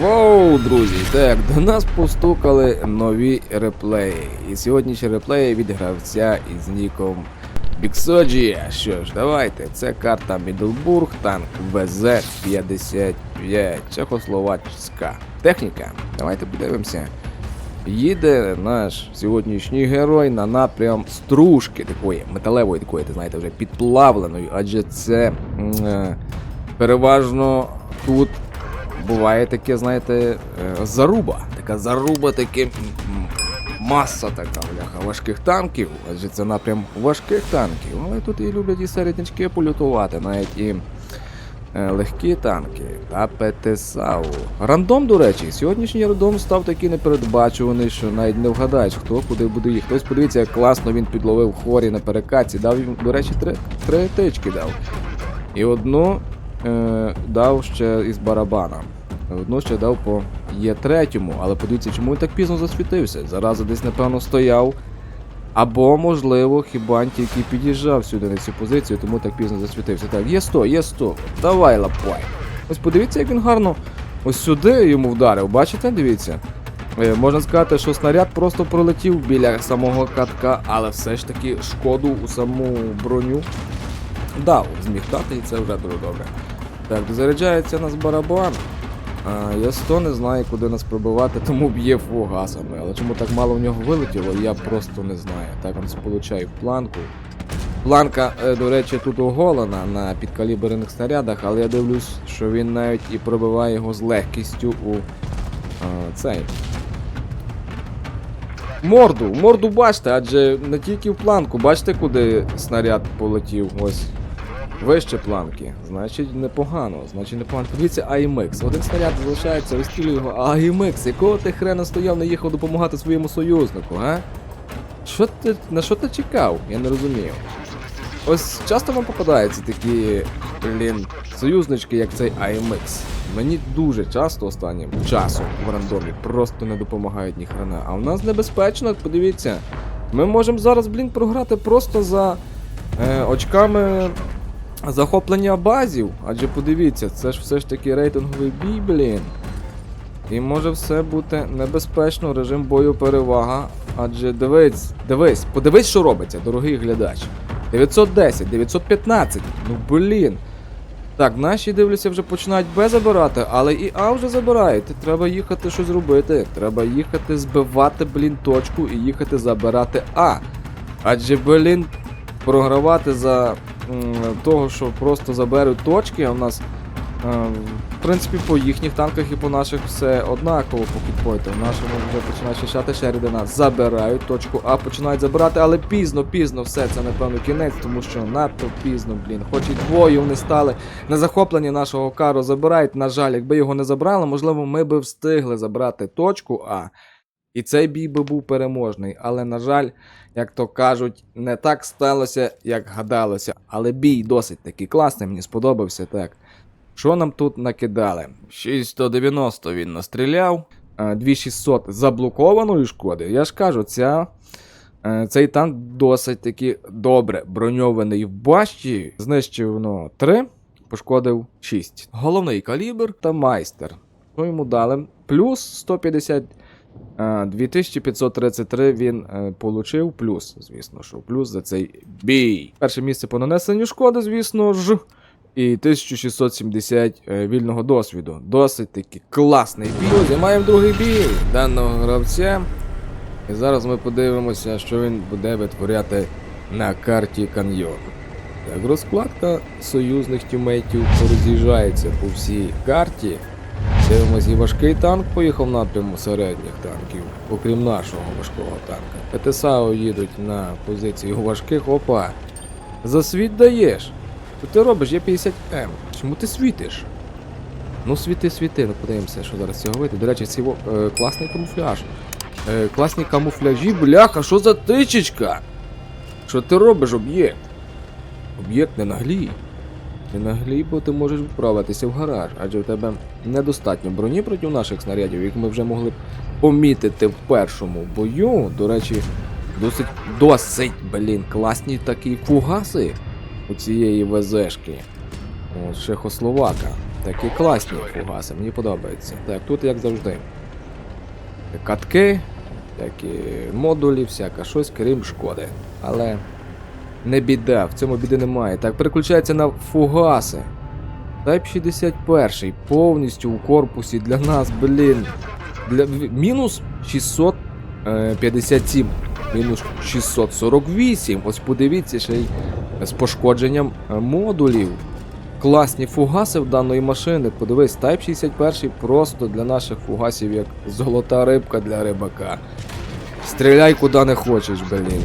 Воу, друзі, так, до нас постукали нові реплеї. І сьогоднішні реплеї від гравця із ніком Біксоджія. Що ж, давайте. Це карта Мідлбург, танк ВЗ-55, чехословацька техніка. Давайте подивимося. Їде наш сьогоднішній герой на напрям стружки такої, металевої такої, ти знаєте, вже підплавленої, адже це е, переважно тут буває таке, знаєте, е, заруба. Така заруба, таке маса така бляха важких танків, адже це напрям важких танків. Але тут і люблять і середнячки полютувати, навіть і е, легкі танки та ПТСАУ. Рандом, до речі, сьогоднішній рандом став такий непередбачуваний, що навіть не вгадаєш, хто куди буде їхати. Хтось подивіться, як класно він підловив хорі на перекатці, дав їм, до речі, три, три тички дав. І одну е, дав ще із барабана. Одну ще дав по є третьому, але подивіться, чому він так пізно засвітився. Зараза десь, напевно, стояв. Або, можливо, хіба тільки під'їжджав сюди на цю позицію, тому так пізно засвітився. Так, є 100, є 100. Давай, лапай. Ось подивіться, як він гарно ось сюди йому вдарив. Бачите, дивіться. Е, можна сказати, що снаряд просто пролетів біля самого катка, але все ж таки шкоду у саму броню дав. Зміг дати, і це вже дуже добре. Так, дозаряджається нас барабан. А, я 100 не знаю, куди нас пробивати, тому б'є фугасами. Але чому так мало в нього вилетіло, я просто не знаю. Так він сполучає планку. Планка, е, до речі, тут оголена на підкаліберних снарядах, але я дивлюсь, що він навіть і пробиває його з легкістю у а, цей. Морду, морду бачите, адже не тільки в планку, бачите, куди снаряд полетів. Ось. Вище планки, значить непогано, значить непогано. Подивіться, AIMX. Один снаряд залишається, розстрілює його. А якого ти хрена стояв, не їхав допомагати своєму союзнику, а? Що ти, на що ти чекав? Я не розумію. Ось часто вам попадаються такі, блін, союзнички, як цей AMX. Мені дуже часто останнім часом в рандомі просто не допомагають ні хрена. А в нас небезпечно, подивіться. Ми можемо зараз, блін, програти просто за е, очками захоплення базів. Адже подивіться, це ж все ж таки рейтинговий бій, блін. І може все бути небезпечно, режим бою перевага. Адже дивись, дивись, подивись, що робиться, дорогий глядач. 910, 915. Ну блін. Так, наші дивлюся, вже починають Б забирати, але і А вже забирають. Треба їхати щось робити. Треба їхати збивати, блін, точку і їхати забирати А. Адже, блін, програвати за того, що просто заберуть точки, а в нас. е, В принципі, по їхніх танках і по наших все однаково по кітпойту. В нашому вже починають шишати Шерідана. Забирають точку А, починають забирати, але пізно, пізно все, це напевно кінець, тому що надто пізно, блін. Хоч і двоє вони стали на захопленні нашого кару забирають. На жаль, якби його не забрали, можливо, ми би встигли забрати точку А. І цей бій би був переможний. Але, на жаль, як то кажуть, не так сталося, як гадалося. Але бій досить таки класний, мені сподобався так. Що нам тут накидали? 6190 він настріляв, е, 2600 заблокованої шкоди. Я ж кажу, ця, е, цей танк досить таки добре броньований в башті. Знищив ну, 3, пошкодив 6. Головний калібр та майстер. Що йому дали? Плюс 150. Е, 2533 він е, получив плюс, звісно, що плюс за цей бій. Перше місце по нанесенню шкоди, звісно ж і 1670 е, вільного досвіду. Досить таки класний бій. Друзі, маємо другий бій даного гравця. І зараз ми подивимося, що він буде витворяти на карті каньйон. Так, розкладка союзних тімейтів роз'їжджається по всій карті. Дивимось, і важкий танк поїхав напряму середніх танків, окрім нашого важкого танка. ПТСАО їдуть на позицію важких. Опа. Засвіт даєш. Що ти робиш? Є 50М. Чому ти світиш? Ну світи, світи, ну подивимося, що зараз цього вийде. До речі, ці е, класний камуфляж. Е, класні камуфляжі, бляха, що за тичечка? Що ти робиш, об'єкт? Об'єкт не наглій. Не наглій, бо ти можеш відправитися в гараж, адже в тебе недостатньо броні проти наших снарядів, як ми вже могли б помітити в першому бою. До речі, досить досить, блін, класні такі фугаси у цієї ВЗшки. От, Чехословака. Такі класні фугаси, мені подобається. Так, тут як завжди. Катки, такі модулі, всяка щось, крім шкоди. Але не біда, в цьому біди немає. Так, переключається на фугаси. Type 61 повністю у корпусі для нас, блін. Для... Мінус 657. Мінус 648. Ось подивіться ще й з пошкодженням е, модулів. Класні фугаси в даної машини. Подивись, Type 61 просто для наших фугасів як золота рибка для рибака. Стріляй куди не хочеш, блін.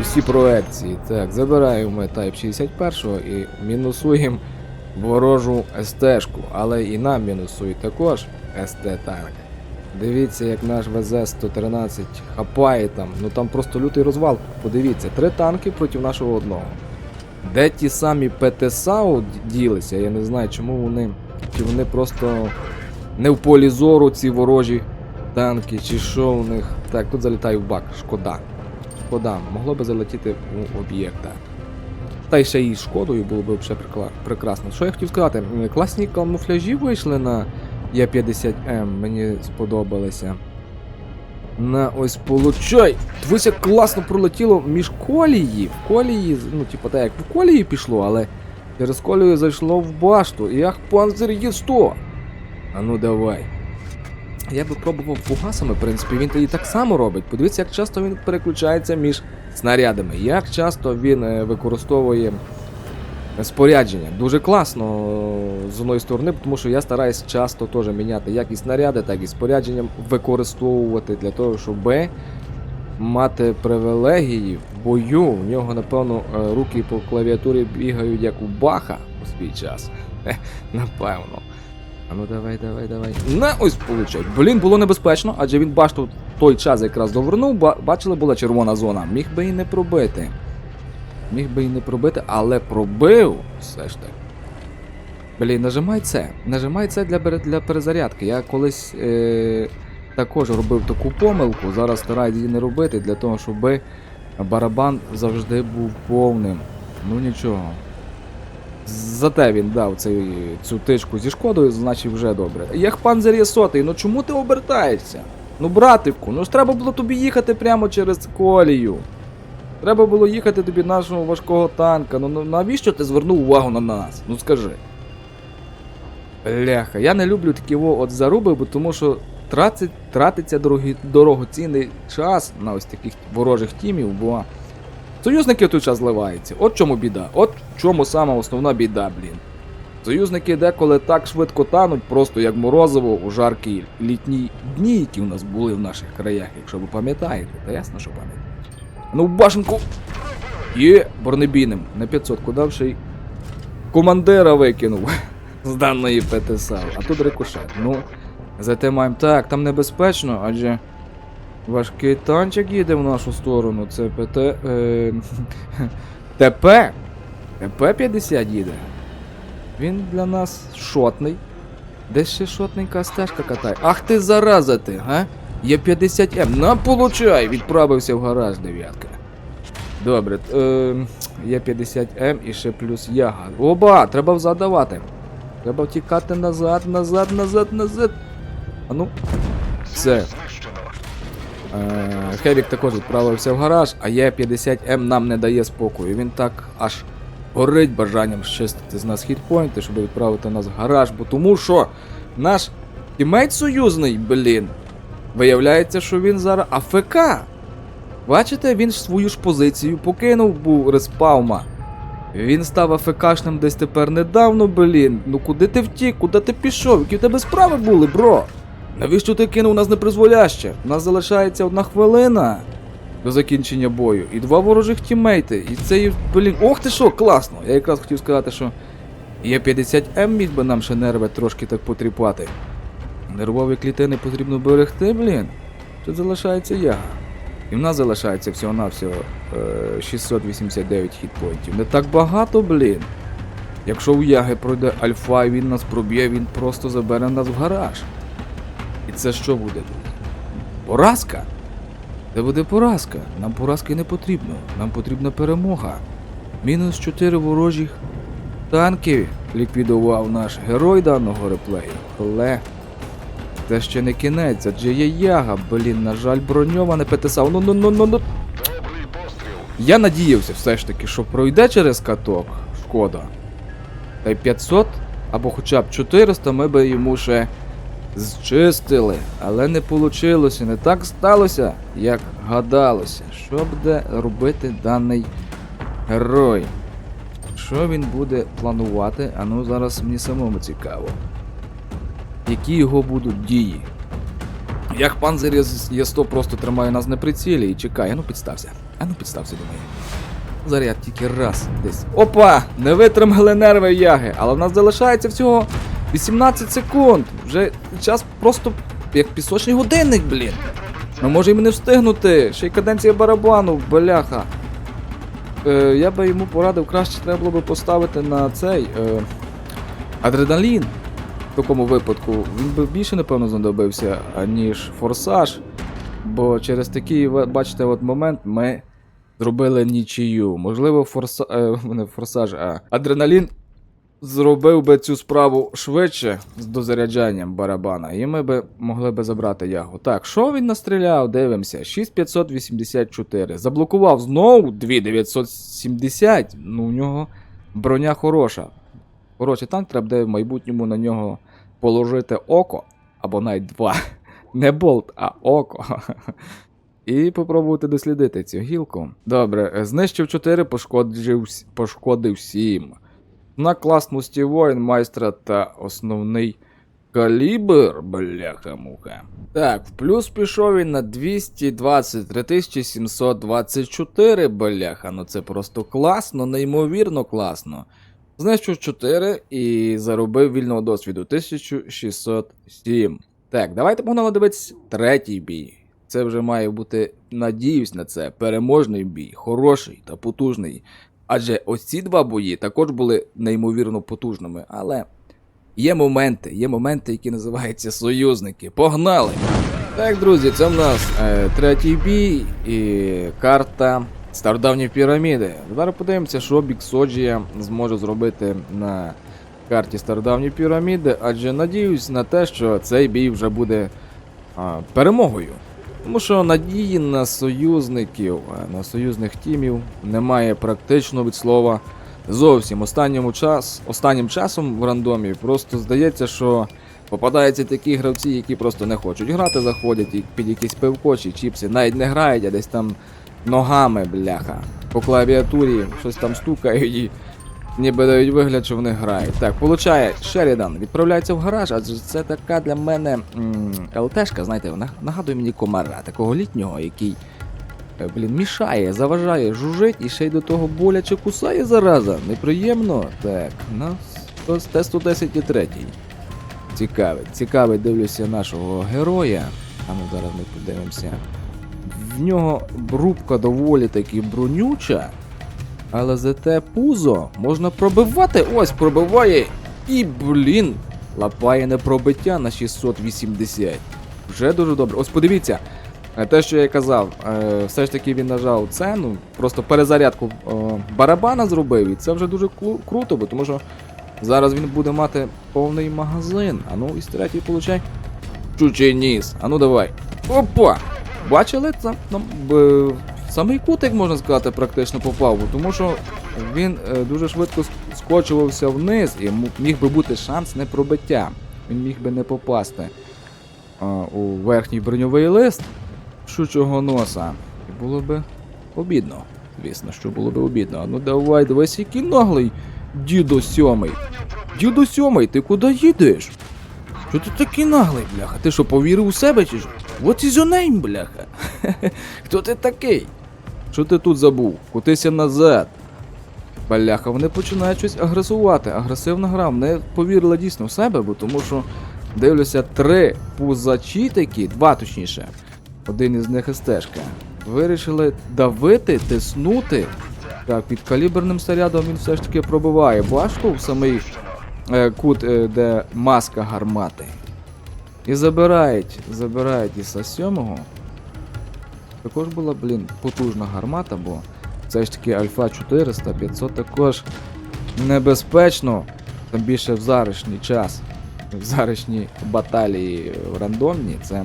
Усі проекції. Так, забираємо ми Type 61 і мінусуємо ворожу СТ-шку, але і нам мінусують також СТ-танк. Дивіться, як наш ВЗ-113 хапає там, ну там просто лютий розвал. Подивіться, три танки проти нашого одного. Де ті самі ПТСАУ ділися, я не знаю, чому вони. Чи вони просто не в полі зору ці ворожі танки, чи що у них. Так, тут залітаю в бак, шкода. Шкода, могло би залетіти у об'єкта. Та й ще і шкодою було б ще прекрасно. Що я хотів сказати? Класні камуфляжі вийшли на Е50М, мені сподобалися. На ось получай! Дивись, як класно пролетіло між колії. В колії, ну, типу, так як в колії пішло, але через колію зайшло в башту. І як панцир є 100. А ну давай. Я би пробував фугасами, в принципі, він тоді так само робить. Подивіться, як часто він переключається між снарядами, як часто він е, використовує спорядження. Дуже класно е, з одної сторони, тому що я стараюсь часто теж міняти як і снаряди, так і спорядження використовувати для того, щоб мати привілегії в бою. У нього, напевно, е, руки по клавіатурі бігають як у Баха у свій час. Напевно. А ну давай, давай, давай. На ось получай. Блін, було небезпечно, адже він башту той час якраз довернув, бачили, була червона зона. Міг би і не пробити. Міг би і не пробити, але пробив все ж таки. Блін, нажимай це. Нажимай це для, для перезарядки. Я колись е, також робив таку помилку. Зараз стараюсь її не робити для того, щоб барабан завжди був повним. Ну нічого. Зате він дав цей, цю тичку зі шкодою, значить вже добре. Як панзер є сотий, ну чому ти обертаєшся? Ну, братику, ну ж треба було тобі їхати прямо через колію. Треба було їхати тобі нашого важкого танка. Ну, ну навіщо ти звернув увагу на нас? Ну скажи. Бляха, я не люблю такі во от заруби, бо тому що тратить, тратиться дорогі, дорогоцінний час на ось таких ворожих тімів, бо союзники в той час зливаються. От чому біда. От в чому сама основна біда, блін. Союзники деколи так швидко тануть, просто як морозиво у жаркі літні дні, які у нас були в наших краях, якщо ви пам'ятаєте, та ясно, що пам'ятаєте. Ну, башенку. Є бронебійним. На 500 дав командира викинув з даної ПТСА. А тут рикошет. Ну, зате маємо. Так, там небезпечно, адже важкий танчик їде в нашу сторону. Це ПТ. Е, ТП. ТП-50 їде. Він для нас шотний. Десь ще шотненька стежка катає. Ах ти зараза ти, га? Є 50М. На получай! Відправився в гараж, дев'ятка. Добре, е, є 50М і ще плюс яга. Оба! Треба взад давати. Треба втікати назад, назад, назад, назад. А ну. Все. Е, Хевік також відправився в гараж, а є 50М нам не дає спокою. Він так аж горить бажанням щистити з нас хітпойнти, щоб відправити нас в гараж, бо тому що наш тімейт союзний, блін, виявляється, що він зараз АФК. Бачите, він ж свою ж позицію покинув був респаума. Він став АФКшним десь тепер недавно, блін. Ну куди ти втік, куди ти пішов? Які в тебе справи були, бро? Навіщо ти кинув нас непризволяще? У нас залишається одна хвилина до закінчення бою. І два ворожих тімейти. І це, і, блін, ох ти що, класно! Я якраз хотів сказати, що є 50М міг би нам ще нерви трошки так потріпати. Нервові клітини потрібно берегти, блін. Тут залишається яга. І в нас залишається всього-навсього е, 689 хітпоінтів. Не так багато, блін. Якщо у Яги пройде альфа і він нас проб'є, він просто забере нас в гараж. І це що буде тут? Поразка? Це буде поразка. Нам поразки не потрібно. Нам потрібна перемога. Мінус 4 ворожих танків ліквідував наш герой даного реплею, але це ще не кінець, адже є яга, блін, на жаль, броньова не підписав. Ну ну ну ну ну. Я надіявся все ж таки, що пройде через каток, шкода. Та й 500 або хоча б 400 ми би йому ще зчистили, але не вийшло, не так сталося, як гадалося. Що буде робити даний герой? Що він буде планувати? А ну зараз мені самому цікаво. Які його будуть дії? Як панзер Є100 просто тримає нас на прицілі і чекає, ну підстався. А ну підстався, думаю. Зараз я тільки раз десь. Опа! Не витримали нерви яги, але в нас залишається всього 18 секунд. Вже час просто як пісочний годинник, блін. Ми можемо і не встигнути. Ще й каденція барабану, бляха. Е, я би йому порадив, краще треба було би поставити на цей е, адреналін. В такому випадку він би більше, напевно, знадобився, аніж форсаж. Бо через такий, бачите, от момент ми зробили нічию. Можливо, форса... е, не форсаж, а адреналін зробив би цю справу швидше з дозаряджанням барабана, і ми би могли би забрати ягу. Так, що він настріляв? Дивимося. 6584. Заблокував знову 2970. Ну, у нього броня хороша. Хороший танк, треба буде в майбутньому на нього положити око, або навіть два. Не болт, а око. І попробувати дослідити цю гілку. Добре, знищив 4, пошкодив, пошкодив 7. На клас мусті воїн, майстра та основний калібр, бляха-муха. Так, в плюс пішов він на 223 724, бляха. Ну це просто класно, неймовірно класно. Знищив 4 і заробив вільного досвіду 1607. Так, давайте погнали дивитися третій бій. Це вже має бути, надіюсь на це, переможний бій, хороший та потужний. Адже ось ці два бої також були неймовірно потужними, але є моменти, є моменти, які називаються союзники. Погнали! Так, друзі, це в нас е, третій бій і карта Стародавні піраміди. Зараз подивимося, що Біксоджія зможе зробити на карті Стародавні піраміди, адже надіюсь на те, що цей бій вже буде а, перемогою. Тому що надії на союзників, на союзних тімів немає практично від слова зовсім. Останньому час, останнім часом в рандомі просто здається, що попадаються такі гравці, які просто не хочуть грати, заходять і під якісь пивко чи чіпси, навіть не грають, а десь там ногами, бляха, по клавіатурі щось там стукають і ніби дають вигляд, що вони грають. Так, получає, Шерідан відправляється в гараж, адже це така для мене ЛТшка, знаєте, нагадує мені комара, такого літнього, який. е, Блін, мішає, заважає, жужить і ще й до того боляче кусає зараза. Неприємно. Так, ну, Т-110 і третій. Цікавий, цікавий, дивлюся нашого героя. А ну зараз ми подивимося. В нього рубка доволі таки бронюча, але зате пузо можна пробивати. Ось пробиває. І, блін, лапає непробиття на 680. Вже дуже добре. Ось подивіться. е, Те, що я казав, е, все ж таки він нажав це, ну, просто перезарядку е, барабана зробив, і це вже дуже круто, бо тому що зараз він буде мати повний магазин. А ну, із третій получай. Чучий ніс. А ну давай. Опа! Бачили? Це самий кутик, можна сказати, практично попав, тому що він е, дуже швидко скочувався вниз і міг би бути шанс не пробиття. Він міг би не попасти у верхній броньовий лист щучого носа. І було би обідно. Звісно, що було би обідно. Ну давай, дивись, який наглий дідо сьомий. Дідо сьомий, ти куди їдеш? Що ти такий наглий, бляха? Ти що, повірив у себе чи що? What is your name, бляха? Хто ти такий? Що ти тут забув? Кутися назад. Бляха, вони починають щось агресувати. Агресивна гра. Не повірила дійсно в себе, бо тому що дивлюся три пузачі такі, два точніше. Один із них СТшка. Вирішили давити, тиснути. Так, під каліберним снарядом він все ж таки пробиває башку в самий е, кут, е, де маска гармати. І забирають, забирають іса 7 Також була, блін, потужна гармата, бо це ж таки Альфа 400, 500 також небезпечно, тим більше в заришній час, в заришній баталії рандомні, це.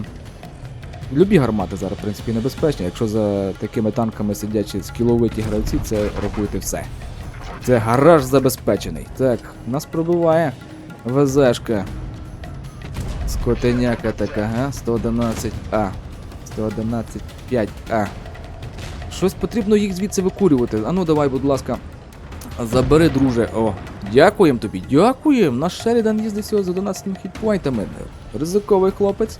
Любі гармати зараз, в принципі, небезпечні. Якщо за такими танками сидять скіловиті гравці, це рахуйте все. Це гараж забезпечений. Так, нас пробиває ВЗшка. Скотеняка така, га? 111А. 111 5А. Щось потрібно їх звідси викурювати. Ану, давай, будь ласка. Забери, друже. О, дякуємо тобі, дякуємо. Наш Шерідан їздить всього з 11 хітпойнтами. Ризиковий хлопець.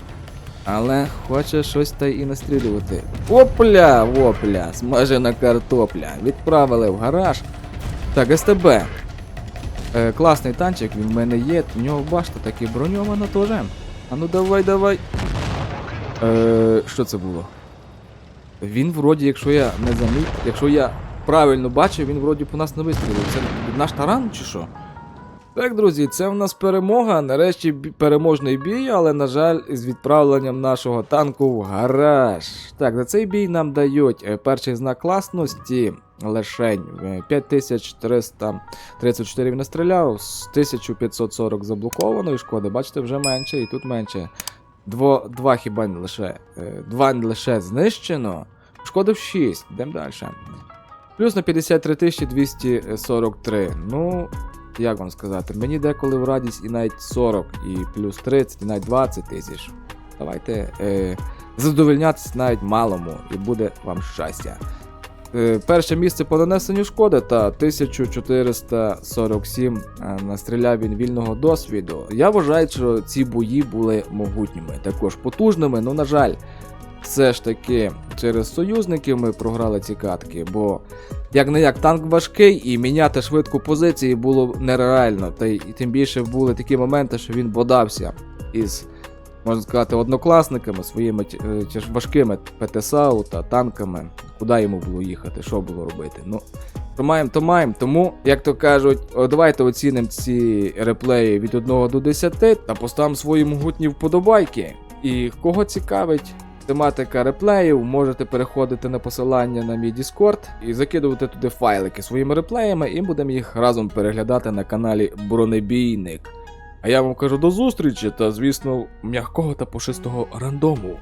Але хоче щось та і настрілювати. Опля, опля, смажена картопля. Відправили в гараж. Так, СТБ. Е, класний танчик, він в мене є. В нього башта таки броньована теж. А ну давай, давай. Е, що це було? Він вроді, якщо я не заміг, якщо я правильно бачив, він вроді по нас не вистрілив. Це наш таран чи що? Так, друзі, це в нас перемога. Нарешті переможний бій, але, на жаль, з відправленням нашого танку в гараж. Так, за цей бій нам дають е, перший знак класності лишень е, 5334 він настріляв, з 1540 заблокованої шкоди, бачите, вже менше, і тут менше. Дво, два хіба не лише. е, Два не лише знищено. Шкодив 6. Йдемо далі. Плюс на 53 243. Ну, як вам сказати, мені деколи в радість і навіть 40, і плюс 30, і навіть 20 тисяч. Давайте е, задовольнятися навіть малому, і буде вам щастя. Е, перше місце по нанесенню шкоди та 1447 е, настріляв він вільного досвіду. Я вважаю, що ці бої були могутніми, також потужними, ну на жаль, все ж таки через союзників ми програли ці катки, бо як не як танк важкий і міняти швидко позиції було нереально. Та й тим більше були такі моменти, що він бодався із, можна сказати, однокласниками своїми е, важкими ПТСАУ та танками. Куди йому було їхати, що було робити? Ну, що маємо, то маємо. Тому, як то кажуть, давайте оцінимо ці реплеї від 1 до 10 та поставимо свої могутні вподобайки. І кого цікавить тематика реплеїв, можете переходити на посилання на мій Discord і закидувати туди файлики своїми реплеями, і будемо їх разом переглядати на каналі Бронебійник. А я вам кажу до зустрічі та, звісно, м'якого та пушистого рандому.